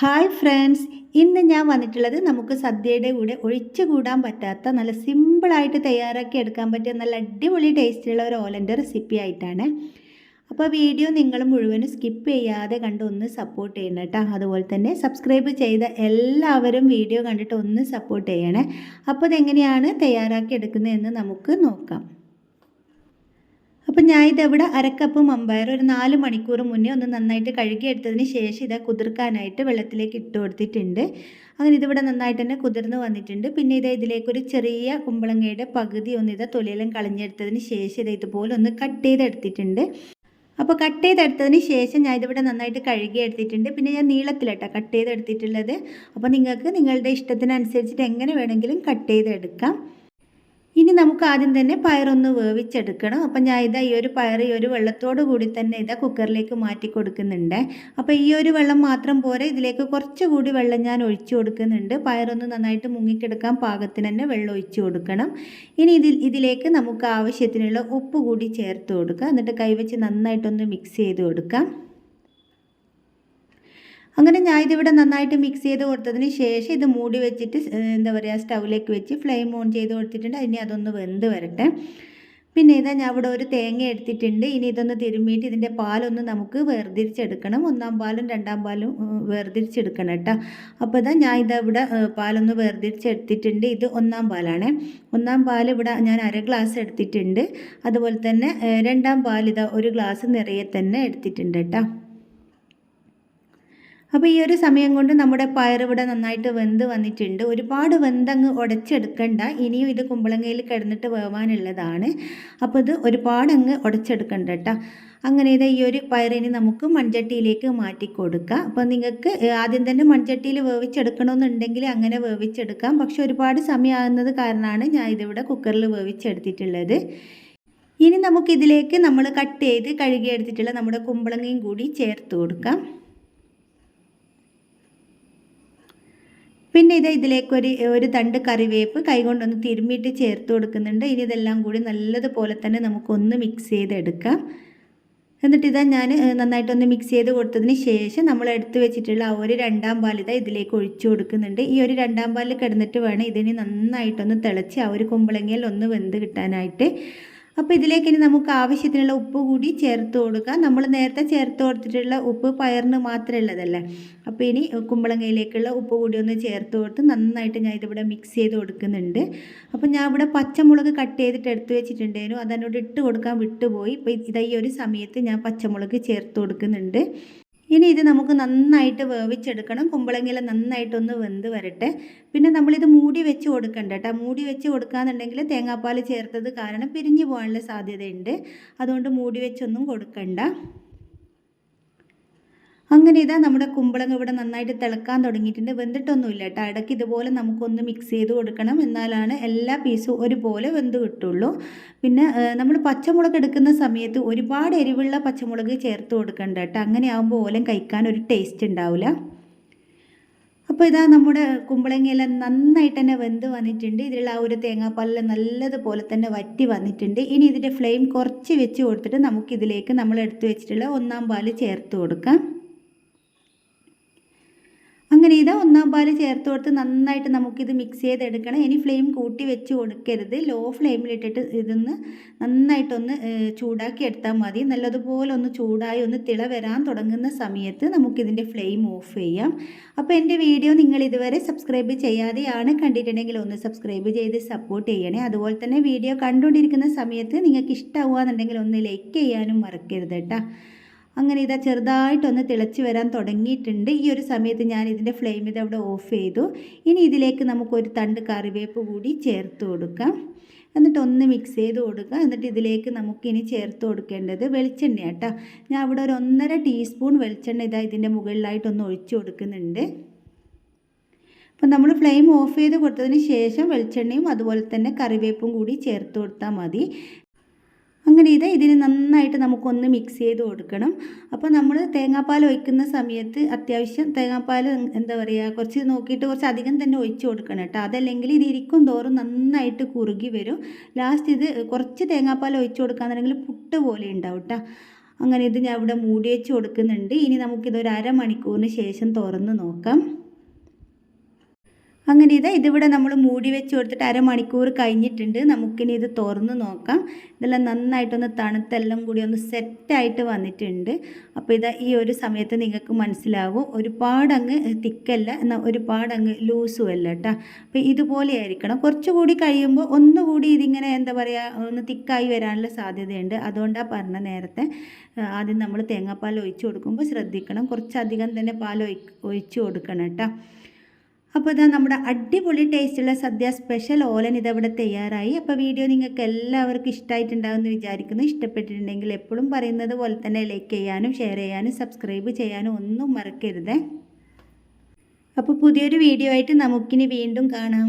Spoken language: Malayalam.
ഹായ് ഫ്രണ്ട്സ് ഇന്ന് ഞാൻ വന്നിട്ടുള്ളത് നമുക്ക് സദ്യയുടെ കൂടെ ഒഴിച്ചുകൂടാൻ പറ്റാത്ത നല്ല സിമ്പിളായിട്ട് തയ്യാറാക്കി എടുക്കാൻ പറ്റിയ നല്ല അടിപൊളി ടേസ്റ്റുള്ള ഒരു ഓലന്റെ റെസിപ്പി ആയിട്ടാണ്. അപ്പോൾ വീഡിയോ നിങ്ങൾ മുഴുവനും സ്കിപ്പ് ചെയ്യാതെ കണ്ട് ഒന്ന് സപ്പോർട്ട് ചെയ്യണം കേട്ടോ. അതുപോലെ തന്നെ സബ്സ്ക്രൈബ് ചെയ്ത എല്ലാവരും വീഡിയോ കണ്ടിട്ട് ഒന്ന് സപ്പോർട്ട് ചെയ്യണേ. അപ്പോൾ ഇതെങ്ങനെയാണ് തയ്യാറാക്കി എടുക്കുന്നതെന്ന് നമുക്ക് നോക്കാം. അപ്പം ഞാൻ ഇതെവിടെ അരക്കപ്പ് മമ്പയർ ഒരു നാല് മണിക്കൂർ മുന്നേ ഒന്ന് നന്നായിട്ട് കഴുകിയെടുത്തതിന് ശേഷം ഇത് കുതിർക്കാനായിട്ട് വെള്ളത്തിലേക്ക് ഇട്ട് കൊടുത്തിട്ടുണ്ട്. അങ്ങനെ ഇതിവിടെ നന്നായിട്ട് തന്നെ കുതിർന്ന് വന്നിട്ടുണ്ട്. പിന്നെ ഇത് ഇതിലേക്കൊരു ചെറിയ കുമ്പളങ്ങയുടെ പകുതി ഒന്ന് ഇത് തൊലിയെല്ലാം കളഞ്ഞെടുത്തതിന് ശേഷം ഇത് ഇതുപോലെ ഒന്ന് കട്ട് ചെയ്തെടുത്തിട്ടുണ്ട്. അപ്പോൾ കട്ട് ചെയ്തെടുത്തതിന് ശേഷം ഞാൻ ഇതിവിടെ നന്നായിട്ട് കഴുകി എടുത്തിട്ടുണ്ട് പിന്നെ ഞാൻ നീളത്തിലട്ടോ കട്ട് ചെയ്തെടുത്തിട്ടുള്ളത്. അപ്പോൾ നിങ്ങൾക്ക് നിങ്ങളുടെ ഇഷ്ടത്തിനനുസരിച്ചിട്ട് എങ്ങനെ വേണമെങ്കിലും കട്ട് ചെയ്തെടുക്കാം. ഇനി നമുക്ക് ആദ്യം തന്നെ പയറൊന്ന് വേവിച്ചെടുക്കണം. അപ്പം ഞാൻ ഇതാ ഈ ഒരു പയർ ഈ ഒരു വെള്ളത്തോട് കൂടി തന്നെ ഇതാ കുക്കറിലേക്ക് മാറ്റി കൊടുക്കുന്നുണ്ട്. അപ്പോൾ ഈ ഒരു വെള്ളം മാത്രം പോരെ ഇതിലേക്ക് കുറച്ചുകൂടി വെള്ളം ഞാൻ ഒഴിച്ചു കൊടുക്കുന്നുണ്ട്. പയറൊന്ന് നന്നായിട്ട് മുങ്ങിക്കിടക്കാൻ പാകത്തിന് തന്നെ വെള്ളം ഒഴിച്ചു കൊടുക്കണം. ഇനി ഇതിൽ ഇതിലേക്ക് നമുക്ക് ആവശ്യത്തിനുള്ള ഉപ്പ് കൂടി ചേർത്ത് കൊടുക്കുക എന്നിട്ട് കൈവച്ച് നന്നായിട്ടൊന്ന് മിക്സ് ചെയ്ത് കൊടുക്കാം. അങ്ങനെ ഞാൻ ഇതിവിടെ നന്നായിട്ട് മിക്സ് ചെയ്ത് കൊടുത്തതിന് ശേഷം ഇത് മൂടി വെച്ചിട്ട് എന്താ പറയുക സ്റ്റൗവിലേക്ക് വെച്ച് ഫ്ലെയിം ഓൺ ചെയ്ത് കൊടുത്തിട്ടുണ്ട്. അതിനെ അതൊന്ന് വെന്ത് വരട്ടെ. പിന്നെ ഇതാ ഞാൻ ഇവിടെ ഒരു തേങ്ങ എടുത്തിട്ടുണ്ട്. ഇനി ഇതൊന്ന് തിരുമ്മിയിട്ട് ഇതിന്റെ പാലൊന്ന് നമുക്ക് വേർതിരിച്ചെടുക്കണം. ഒന്നാം പാലും രണ്ടാം പാലും വേർതിരിച്ചെടുക്കണം കേട്ടോ. അപ്പോൾ ഇതാ ഞാൻ ഇതാ ഇവിടെ പാലൊന്ന് വേർതിരിച്ചെടുത്തിട്ടുണ്ട്. ഇത് ഒന്നാം പാലാണ്. ഒന്നാം പാൽ ഇവിടെ ഞാൻ അര ഗ്ലാസ് എടുത്തിട്ടുണ്ട്. അതുപോലെ തന്നെ രണ്ടാം പാൽ ഇതാ ഒരു ഗ്ലാസ് നിറയെ തന്നെ എടുത്തിട്ടുണ്ട് കേട്ടോ. അപ്പോൾ ഈ ഒരു സമയം കൊണ്ട് നമ്മുടെ പയറിവിടെ നന്നായിട്ട് വെന്ത് വന്നിട്ടുണ്ട്. ഒരുപാട് വെന്തങ്ങ് ഉടച്ചെടുക്കണ്ട ഇനിയും ഇത് കുമ്പളങ്ങയിൽ കിടന്നിട്ട് വേവാനുള്ളതാണ്. അപ്പോൾ ഇത് ഒരുപാട് അങ്ങ് ഉടച്ചെടുക്കണ്ട കേട്ടോ അങ്ങനെ ഇത് ഈ ഒരു പയറിന് നമുക്ക് മൺചട്ടിയിലേക്ക് മാറ്റി കൊടുക്കാം അപ്പോൾ നിങ്ങൾക്ക് ആദ്യം തന്നെ മൺചട്ടിയിൽ വേവിച്ചെടുക്കണമെന്നുണ്ടെങ്കിൽ അങ്ങനെ വേവിച്ചെടുക്കാം. പക്ഷെ ഒരുപാട് സമയമാകുന്നത് കാരണമാണ് ഞാൻ ഇതിവിടെ കുക്കറിൽ വേവിച്ചെടുത്തിട്ടുള്ളത്. ഇനി നമുക്കിതിലേക്ക് നമ്മൾ കട്ട് ചെയ്ത് കഴുകിയെടുത്തിട്ടുള്ള നമ്മുടെ കുമ്പളങ്ങയും കൂടി ചേർത്ത് കൊടുക്കാം. പിന്നെ ഇത് ഇതിലേക്ക് ഒരു തണ്ട് കറിവേപ്പ് കൈകൊണ്ടൊന്ന് തിരുമ്മിയിട്ട് ചേർത്ത് കൊടുക്കുന്നുണ്ട്. ഇനി ഇതെല്ലാം കൂടി നല്ലതുപോലെ തന്നെ നമുക്കൊന്ന് മിക്സ് ചെയ്തെടുക്കാം. എന്നിട്ട് ഇതാ ഞാൻ നന്നായിട്ടൊന്ന് മിക്സ് ചെയ്ത് കൊടുത്തതിന് ശേഷം നമ്മൾ എടുത്ത് വെച്ചിട്ടുള്ള ആ ഒരു രണ്ടാം പാൽ ഇതാ ഇതിലേക്ക് ഒഴിച്ചു കൊടുക്കുന്നുണ്ട്. ഈ ഒരു രണ്ടാം പാലിൽ കിടന്നിട്ട് വേണം ഇതിന് നന്നായിട്ടൊന്ന് തിളച്ച് ആ ഒരു കുമ്പളങ്ങയിൽ ഒന്ന് വെന്ത് കിട്ടാനായിട്ട്. അപ്പോൾ ഇതിലേക്ക് ഇനി നമുക്ക് ആവശ്യത്തിനുള്ള ഉപ്പ് കൂടി ചേർത്ത് കൊടുക്കുക നമ്മൾ നേരത്തെ ചേർത്ത് കൊടുത്തിട്ടുള്ള ഉപ്പ് പയറിന് മാത്രമേ ഉള്ളതല്ലേ? അപ്പോൾ ഇനി കുമ്പളങ്ങയിലേക്കുള്ള ഉപ്പ് കൂടി ഒന്ന് ചേർത്ത് കൊടുത്ത് നന്നായിട്ട് ഞാൻ ഇതിവിടെ മിക്സ് ചെയ്ത് കൊടുക്കുന്നുണ്ട്. അപ്പോൾ ഞാൻ ഇവിടെ പച്ചമുളക് കട്ട് ചെയ്തിട്ട് എടുത്തു വെച്ചിട്ടുണ്ടായിരുന്നു. അതന്നോട് ഇട്ട് കൊടുക്കാൻ വിട്ടുപോയി. ഇപ്പോൾ ഇതാ ഈ ഒരു സമയത്ത് ഞാൻ പച്ചമുളക് ചേർത്ത് കൊടുക്കുന്നുണ്ട്. ഇനി ഇത് നമുക്ക് നന്നായിട്ട് വേവിച്ചെടുക്കണം. കുമ്പളങ്ങില നന്നായിട്ടൊന്ന് വെന്ത് വരട്ടെ. പിന്നെ നമ്മളിത് മൂടി വെച്ച് കൊടുക്കണ്ട കേട്ടോ. മൂടി വെച്ച് കൊടുക്കാന്നുണ്ടെങ്കിൽ തേങ്ങാപ്പാൽ ചേർത്തത് കാരണം പിരിഞ്ഞു പോകാനുള്ള സാധ്യതയുണ്ട്. അതുകൊണ്ട് മൂടി വെച്ചൊന്നും കൊടുക്കണ്ട. അങ്ങനെ ഇതാ നമ്മുടെ കുമ്പളങ്ങ ഇവിടെ നന്നായിട്ട് തിളക്കാൻ തുടങ്ങിയിട്ടുണ്ട്. വെന്തിട്ടൊന്നുമില്ല കേട്ടോ. ഇടയ്ക്ക് ഇതുപോലെ നമുക്കൊന്ന് മിക്സ് ചെയ്ത് കൊടുക്കണം. എന്നാലാണ് എല്ലാ പീസും ഒരുപോലെ വെന്ത് കിട്ടുള്ളൂ. പിന്നെ നമ്മൾ പച്ചമുളക് എടുക്കുന്ന സമയത്ത് ഒരുപാട് എരിവുള്ള പച്ചമുളക് ചേർത്ത് കൊടുക്കണ്ട കേട്ടോ. അങ്ങനെ ആകുമ്പോൾ ഓലം കഴിക്കാൻ ഒരു ടേസ്റ്റ് ഉണ്ടാവില്ല. അപ്പോൾ ഇതാ നമ്മുടെ കുമ്പളങ്ങയെല്ലാം നന്നായിട്ട് തന്നെ വെന്ത് വന്നിട്ടുണ്ട്. ഇതിലുള്ള ആ ഒരു തേങ്ങാപ്പാലെല്ലാം നല്ലതുപോലെ തന്നെ വറ്റി വന്നിട്ടുണ്ട്. ഇനി ഇതിന്റെ ഫ്ലെയിം കുറച്ച് വെച്ച് കൊടുത്തിട്ട് നമുക്കിതിലേക്ക് നമ്മൾ എടുത്തു വെച്ചിട്ടുള്ള ഒന്നാം പാൽ ചേർത്ത് കൊടുക്കാം. അങ്ങനെ ഇത് ഒന്നാം പാൽ ചേർത്ത് കൊടുത്ത് നന്നായിട്ട് നമുക്കിത് മിക്സ് ചെയ്തെടുക്കണം. ഇനി ഫ്ലെയിം കൂട്ടി വെച്ച് കൊടുക്കരുത്. ലോ ഫ്ലെയിമിലിട്ടിട്ട് ഇതൊന്ന് നന്നായിട്ടൊന്ന് ചൂടാക്കി എടുത്താൽ മതി. നല്ലതുപോലെ ഒന്ന് ചൂടായി ഒന്ന് തിള വരാൻ തുടങ്ങുന്ന സമയത്ത് നമുക്കിതിന്റെ ഫ്ലെയിം ഓഫ് ചെയ്യാം. അപ്പോൾ എന്റെ വീഡിയോ നിങ്ങൾ ഇതുവരെ സബ്സ്ക്രൈബ് ചെയ്യാതെയാണ് കണ്ടിട്ടുണ്ടെങ്കിൽ ഒന്ന് സബ്സ്ക്രൈബ് ചെയ്ത് സപ്പോർട്ട് ചെയ്യണേ. അതുപോലെ തന്നെ വീഡിയോ കണ്ടുകൊണ്ടിരിക്കുന്ന സമയത്ത് നിങ്ങൾക്ക് ഇഷ്ടമാവുകയെന്നുണ്ടെങ്കിൽ ഒന്ന് ലൈക്ക് ചെയ്യാനും മറക്കരുത് കേട്ടോ അങ്ങനെ ഇതാ ചെറുതായിട്ടൊന്ന് തിളച്ച് വരാൻ തുടങ്ങിയിട്ടുണ്ട്. ഈ ഒരു സമയത്ത് ഞാൻ ഇതിന്റെ ഫ്ലെയിം ഇത് അവിടെ ഓഫ് ചെയ്തു. ഇനി ഇതിലേക്ക് നമുക്കൊരു തണ്ട് കറിവേപ്പ് കൂടി ചേർത്ത് കൊടുക്കാം. എന്നിട്ട് ഒന്ന് മിക്സ് ചെയ്ത് കൊടുക്കുക. എന്നിട്ട് ഇതിലേക്ക് നമുക്കിനി ചേർത്ത് കൊടുക്കേണ്ടത് വെളിച്ചെണ്ണ കേട്ടോ. ഞാൻ അവിടെ ഒരു ഒന്നര ടീസ്പൂൺ വെളിച്ചെണ്ണ ഇതാ ഇതിന്റെ മുകളിലായിട്ടൊന്ന് ഒഴിച്ചു കൊടുക്കുന്നുണ്ട്. അപ്പം നമ്മൾ ഫ്ലെയിം ഓഫ് ചെയ്ത് കൊടുത്തതിന് ശേഷം വെളിച്ചെണ്ണയും അതുപോലെ തന്നെ കറിവേപ്പും കൂടി ചേർത്ത് കൊടുത്താൽ മതി. അങ്ങനെ ഇത് ഇതിന് നന്നായിട്ട് നമുക്കൊന്ന് മിക്സ് ചെയ്ത് കൊടുക്കണം. അപ്പോൾ നമ്മൾ തേങ്ങാപ്പാൽ ഒഴിക്കുന്ന സമയത്ത് അത്യാവശ്യം തേങ്ങാപ്പാൽ എന്താ പറയുക കുറച്ച് നോക്കിയിട്ട് കുറച്ച് അധികം തന്നെ ഒഴിച്ച് കൊടുക്കണം കേട്ടോ. അതല്ലെങ്കിൽ ഇത് ഇരിക്കും തോറും നന്നായിട്ട് കുറുകി വരും. ലാസ്റ്റ് ഇത് കുറച്ച് തേങ്ങാപ്പാൽ ഒഴിച്ച് കൊടുക്കാന്നുണ്ടെങ്കിൽ പുട്ട് പോലെ ഉണ്ടാവും കേട്ടോ. അങ്ങനെ ഇത് ഞാൻ ഇവിടെ മൂടി വെച്ച് കൊടുക്കുന്നുണ്ട്. ഇനി നമുക്കിതൊരു അരമണിക്കൂറിന് ശേഷം തുറന്ന് നോക്കാം. അങ്ങനെ ഇത് ഇതിവിടെ നമ്മൾ മൂടി വെച്ച് കൊടുത്തിട്ട് അരമണിക്കൂർ കഴിഞ്ഞിട്ടുണ്ട്. നമുക്കിനി ഇത് തുറന്ന് നോക്കാം. ഇതെല്ലാം നന്നായിട്ടൊന്ന് തണുത്തെല്ലാം കൂടി ഒന്ന് സെറ്റായിട്ട് വന്നിട്ടുണ്ട്. അപ്പോൾ ഇത് ഈ ഒരു സമയത്ത് നിങ്ങൾക്ക് മനസ്സിലാവും ഒരുപാട് അങ്ങ് തിക്കല്ല എന്നാൽ ഒരുപാട് അങ്ങ് ലൂസും അല്ല കേട്ടോ. അപ്പോൾ ഇതുപോലെ ആയിരിക്കണം. കുറച്ചുകൂടി കഴിയുമ്പോൾ ഒന്നുകൂടി ഇതിങ്ങനെ എന്താ പറയുക ഒന്ന് തിക്കായി വരാനുള്ള സാധ്യതയുണ്ട്. അതുകൊണ്ടാണ് പറഞ്ഞ നേരത്തെ ആദ്യം നമ്മൾ തേങ്ങാപ്പാൽ ഒഴിച്ചു കൊടുക്കുമ്പോൾ ശ്രദ്ധിക്കണം. കുറച്ചധികം തന്നെ പാൽ ഒഴി ഒഴിച്ച് കൊടുക്കണം കേട്ടോ. അപ്പോൾ ഇതാ നമ്മുടെ അടിപൊളി ടേസ്റ്റുള്ള സദ്യ സ്പെഷ്യൽ ഓലൻ ഇതവിടെ തയ്യാറായി. അപ്പോൾ വീഡിയോ നിങ്ങൾക്ക് എല്ലാവർക്കും ഇഷ്ടമായിട്ടുണ്ടാകുമെന്ന് വിചാരിക്കുന്നു. ഇഷ്ടപ്പെട്ടിട്ടുണ്ടെങ്കിൽ എപ്പോഴും പറയുന്നത് പോലെ തന്നെ ലൈക്ക് ചെയ്യാനും ഷെയർ ചെയ്യാനും സബ്സ്ക്രൈബ് ചെയ്യാനും ഒന്നും മറക്കരുത്. അപ്പോൾ പുതിയൊരു വീഡിയോ ആയിട്ട് നമുക്കിനി വീണ്ടും കാണാം.